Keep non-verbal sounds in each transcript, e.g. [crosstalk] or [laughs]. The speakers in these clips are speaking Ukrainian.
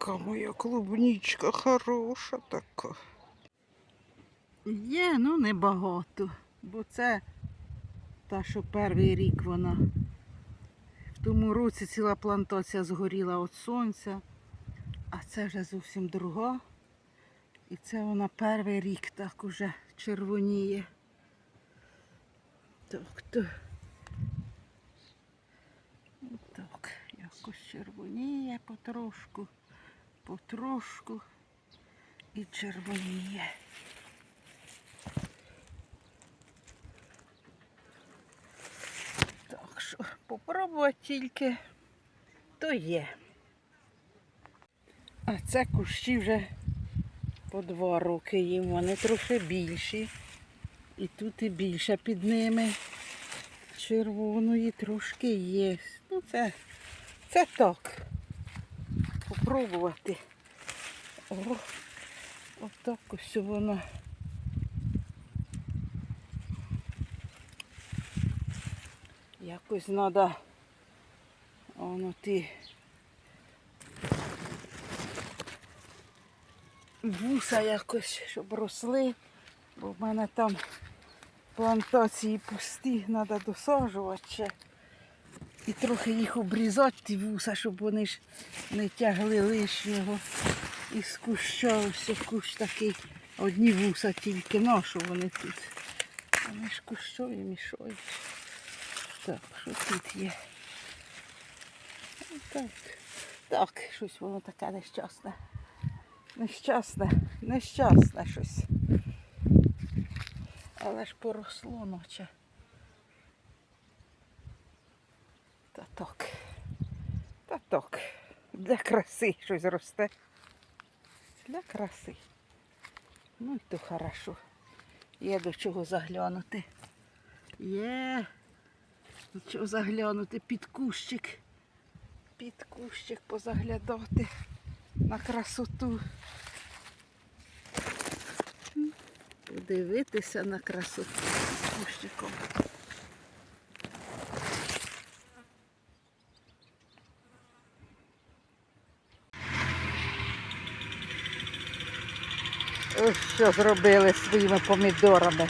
Яка моя клубничка хороша така. Є, ну небагато. Бо це та, що перший рік вона. В тому році ціла плантація згоріла від сонця, а це вже зовсім друга. І це вона перший рік так уже червоніє. Так, то. Так, якось червоніє потрошку, потрошку і червоніє. Так що попробувати тільки то є. А це кущі вже по два роки їм, вони трохи більші. І тут і більше під ними. Червоної трошки є. Ну це, це так. Попробувати. О, отак ось воно. Якось треба воно ті вуса якось, щоб росли, бо в мене там плантації пусті, треба досаджувати ще. І трохи їх обрізати, ті вуса, щоб вони ж не тягли лишнього. І з куща кущ такий. Одні вуса тільки, на що вони тут? Вони ж кущові мішають. Так, що тут є? Так, так, щось воно таке нещасне. Нещасне, нещасне щось. Але ж поросло наче. Та так. Та так. Для краси щось росте. Для краси. Ну і то хорошо. Є до чого заглянути. Є. До чого заглянути під кущик. Під кущик позаглядати на красоту. Подивитися на красоту кущиком. Ось що зробили своїми помідорами.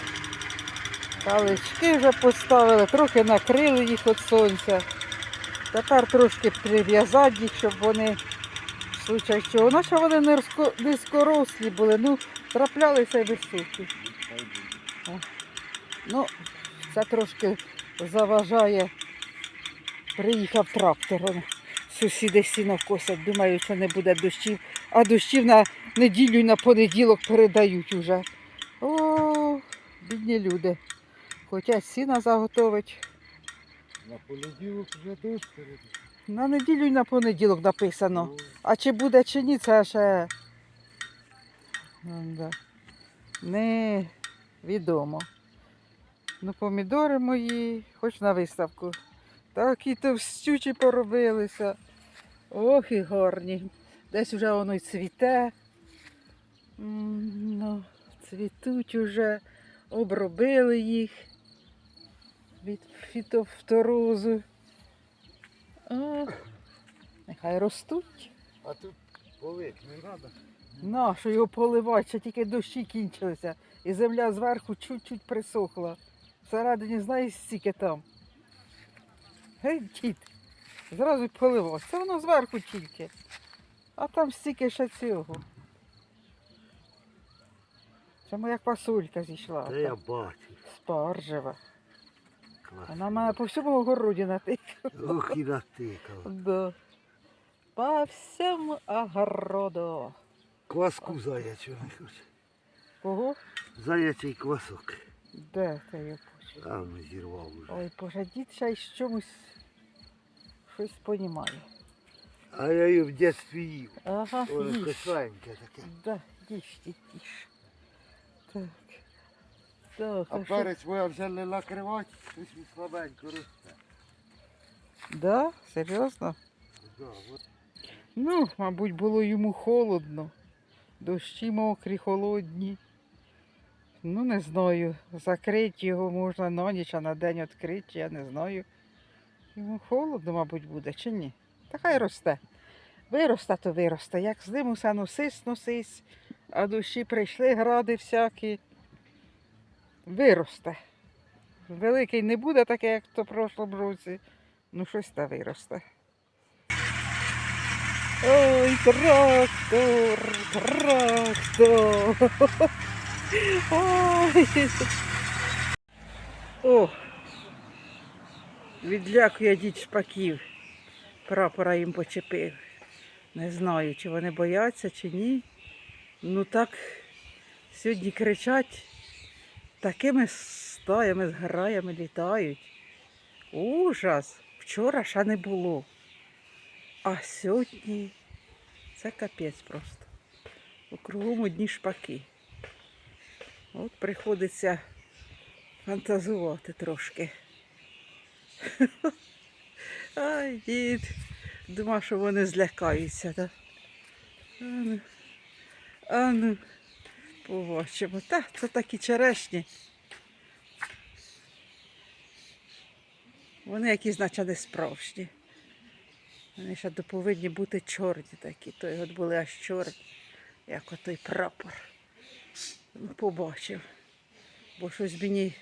Палички вже поставили, трохи накрили їх від сонця. Тепер трошки прив'язати їх, щоб вони случай чого. Наче вони низько- низькорослі були, ну траплялися й високі. Ну, це трошки заважає. Приїхав трактор. Сусіди сіно косять, думають, що не буде дощів. А дощів на неділю і на понеділок передають уже. О, бідні люди. Хочуть сіна заготовить. На понеділок вже дощ перед. На неділю і на понеділок написано. А чи буде, чи ні, це ще не відомо. Ну, помідори мої, хоч на виставку. Такі товстючі поробилися. Ох і гарні. Десь вже воно й цвіте. Ну, цвітуть уже, обробили їх від фітофторозу. О, нехай ростуть. А тут полить не треба. На, що його поливати, ще тільки дощі кінчилися. І земля зверху чуть-чуть присохла. Всередині знаєш стільки там. Гей, дід, зразу й поливати. Це воно зверху тільки. А там стільки ще цього. Це моя квасолька зійшла. Та я бачу. Спаржева. Вона має по всьому огороді натикала. Ох і натикав. Да. По всьому огороду. Кваску заячу не хоче. Кого? Заячий квасок. Де ти його почув? А ну зірвав уже. Ой, Боже, дід ще й чомусь щось понімає. А я її в дитинстві їв. Ага, Воно їж. кисленьке таке. Да, їж, дід, їж. Так. Так, А а перець моя вже не накривати, щось слабенько росте. Да? Серйозно? Да, от. Ну, мабуть, було йому холодно. Дощі мокрі, холодні. Ну, не знаю. Закрити його можна на ніч, а на день відкрити, я не знаю. Йому холодно, мабуть, буде чи ні? Та хай росте. Виросте, то виросте. Як з ним усе носись, носись, а душі прийшли гради всякі. Виросте. Великий не буде таке, як в то прошлому році. Ну, щось та виросте. Ой, трактор, трактор. [laughs] Ой. О, відлякує дід шпаків. Прапора їм почепив. Не знаю, чи вони бояться, чи ні. Ну так сьогодні кричать, такими стаями, зграями літають. Ужас! Вчора ще не було. А сьогодні це капець просто. У кругом одні шпаки. От приходиться фантазувати трошки. [laughs] Ай, дід. Думав, що вони злякаються, так? Ану, ану, побачимо. Та, це такі черешні. Вони якісь, наче не справжні. Вони ще повинні бути чорні такі. Той от були аж чорні, як отой прапор. Ну, побачив. Бо щось мені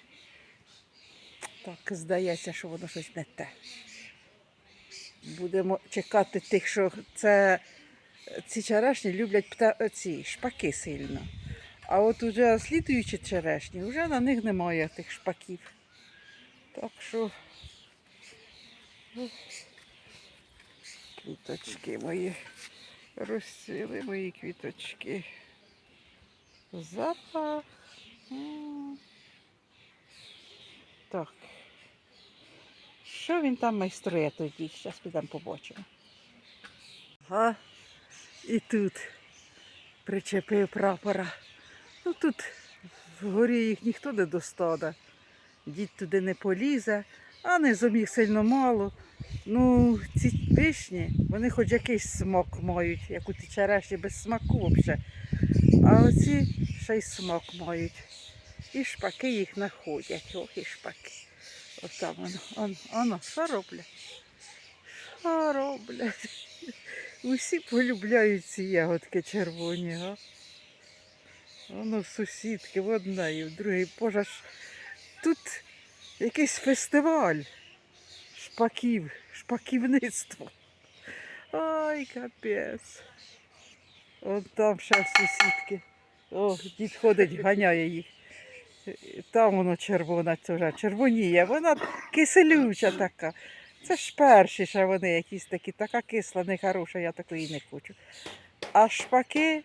так здається, що воно щось не те. Будемо чекати тих, що це ці черешні люблять пта... ці шпаки сильно. А от уже слідуючі черешні, вже на них немає тих шпаків. Так що ну, квіточки мої. Розцвіли мої квіточки. Запах. Так. Що він там майструє тоді? Зараз підемо побачимо. Ага. І тут причепив прапора. Ну тут вгорі їх ніхто не достане. Дід туди не полізе, а не зуміг сильно мало. Ну, ці вишні, вони хоч якийсь смак мають, як у ті черешні без смаку взагалі. А оці ще й смак мають. І шпаки їх знаходять. Ох, і шпаки. Отам воно, он, оно, що роблять? Що роблять? Усі полюбляють ці ягодки червоні, га? Воно в сусідки, в одної, в другій. Боже, ж тут якийсь фестиваль шпаків, шпаківництво. Ой, капець. Вон там ще сусідки. О, дід ходить, ганяє їх. Там воно червона, червоніє. Вона киселюча така. Це ж перші ще вони якісь такі, така кисла, нехороша, я такої не хочу. А шпаки,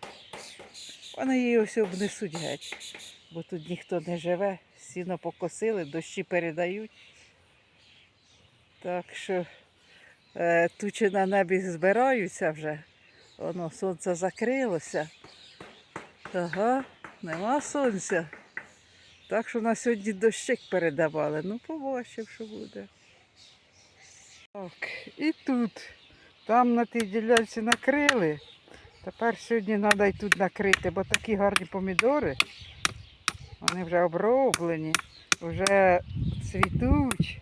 вони її ось обнесуть геть, бо тут ніхто не живе, сіно покосили, дощі передають. Так що е, тучі на небі збираються вже. Воно сонце закрилося. Ага, нема сонця. Так що на сьогодні дощик передавали. Ну, побачив, що буде. Так, і тут. Там на тій ділянці накрили. Тепер сьогодні треба і тут накрити, бо такі гарні помідори. Вони вже оброблені, вже цвітуть.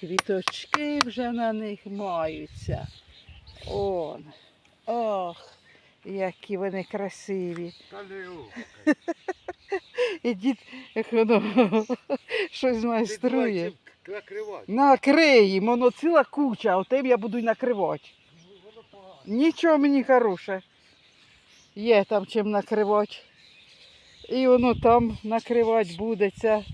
Квіточки вже на них маються. Он. Ох, які вони красиві. [laughs] І дід як [laughs] воно [laughs] щось майструє. Накривати. Накриємо, воно ціла куча, а тим я буду й накривати. Нічого мені хороше. Є там чим накривати. І воно там накривати буде ця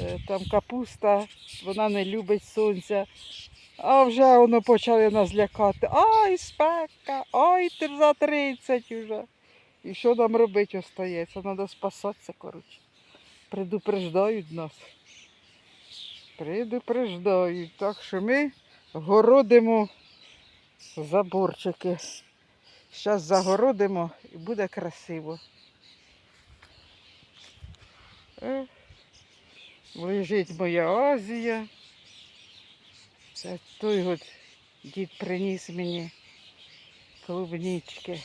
е, там капуста, вона не любить сонця. А вже воно почали нас лякати. Ай, спека, ай, ти за 30 вже. І що нам робити остається? Треба спасатися, коротше. Предупреждають нас. Предупреждають. Так що ми городимо заборчики. Зараз загородимо і буде красиво. Е, Лежить моя Азія. Це той от дід приніс мені клубнички.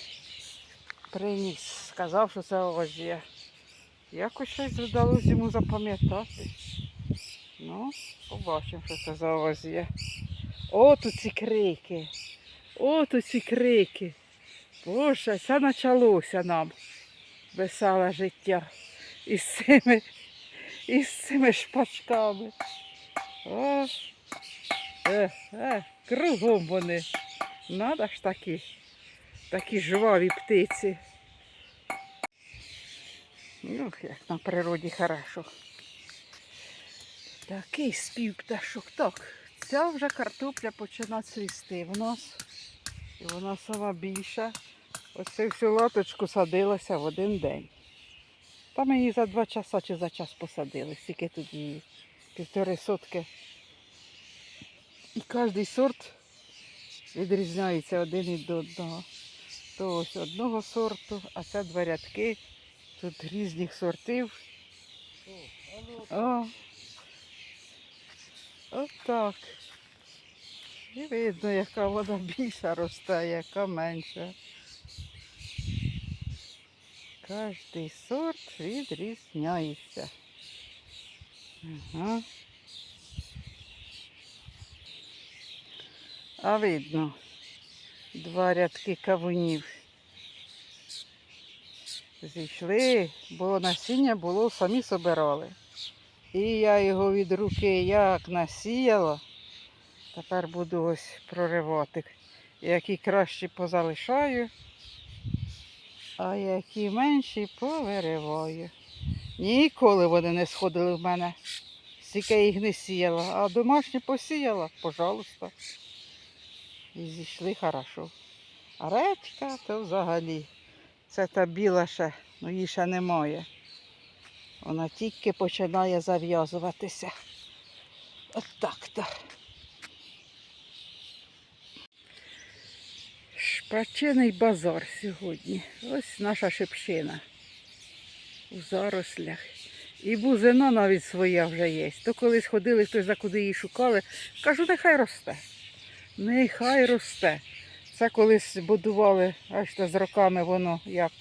Приніс, сказав, що це Азія. Якось щось вдалося йому запам'ятати. Ну, побачимо, що це за Азія. От ці крики. От ці крики. Боже, це почалося нам веселе життя із цими, із цими шпачками. О, е, е, кругом вони. Надо ж такі, такі жваві птиці. Ну, як на природі хорошо. Такий спів пташок. Так, ця вже картопля починає цвісти в нас. І вона сама більша. Оце всю латочку садилася в один день. Та ми її за два часа чи за час посадили, стільки тут її півтори сотки. І кожний сорт відрізняється один від одного. То ось одного сорту, а це два рядки. Тут різних сортів. О, от. І видно, яка вона більша росте, яка менша. Кожний сорт відрізняється. Ага. А видно два рядки кавунів. Зійшли, бо насіння було самі собирали. І я його від руки як насіяла, тепер буду ось проривати. Які кращі позалишаю, а які менші повириваю. Ніколи вони не сходили в мене, стільки їх не сіяла, а домашні посіяла, пожалуйста. І зійшли хорошо. А редька то взагалі. Це та біла ще, ну її ще немає. Вона тільки починає зав'язуватися. От так то. Шпачиний базар сьогодні. Ось наша шипшина. У зарослях. І бузина навіть своя вже є. То колись ходили, хтось за куди її шукали. Кажу, нехай росте. Нехай росте. Це колись будували, аж то з роками воно як.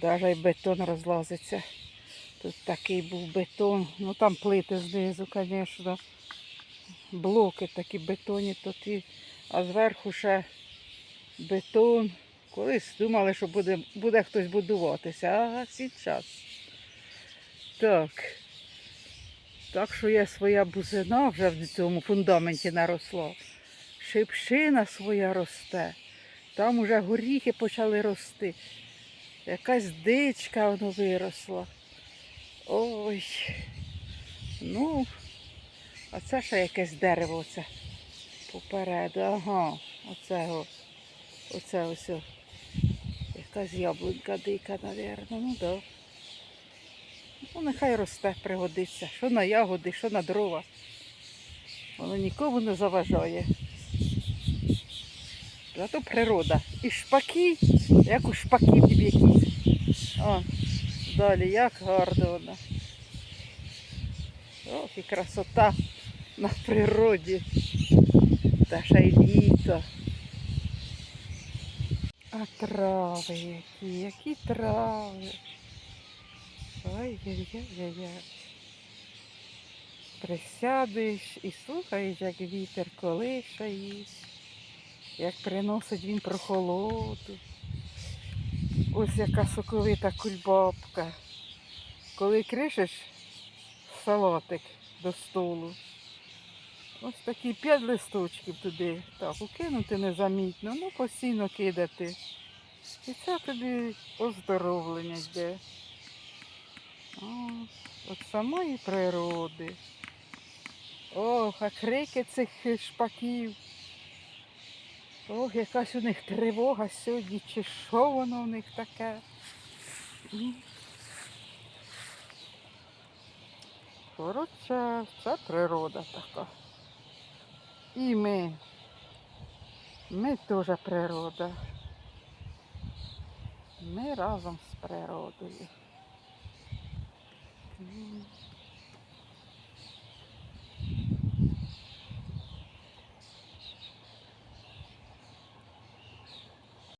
Навіть бетон розлазиться. Тут такий був бетон. Ну там плити знизу, звісно. Блоки такі бетонні тут і, а зверху ще бетон. Колись думали, що буде, буде хтось будуватися, а зараз. Так. Так що є своя бузина вже в цьому фундаменті наросла. Шипшина своя росте. Там уже горіхи почали рости. Якась дичка воно виросла. Ой. Ну, а це ще якесь дерево оце попереду. Ага, оце, оце ось. Якась яблунька дика, мабуть. Ну да. Ну, нехай росте, пригодиться. Що на ягоди, що на дрова. Воно нікому не заважає. Зато природа. І шпаки, як у шпаків якісь. О, далі, як гарно воно. Ох, і красота на природі. Та ще й літо. А трави які, які трави. Ой-яй-яй-яй. Присядеш і слухаєш, як вітер колише їх, як приносить він прохолоду. Ось яка соковита кульбабка. Коли кришиш салатик до столу. Ось такі п'ять листочків туди. Так, укинути незамітно, ну постійно кидати. І це тобі оздоровлення йде. О, от самої природи. Ох, а крики цих шпаків. Ох, якась у них тривога сьогодні, чи що воно в них таке. Коротше, це природа така. І ми. Ми теж природа. Ми разом з природою.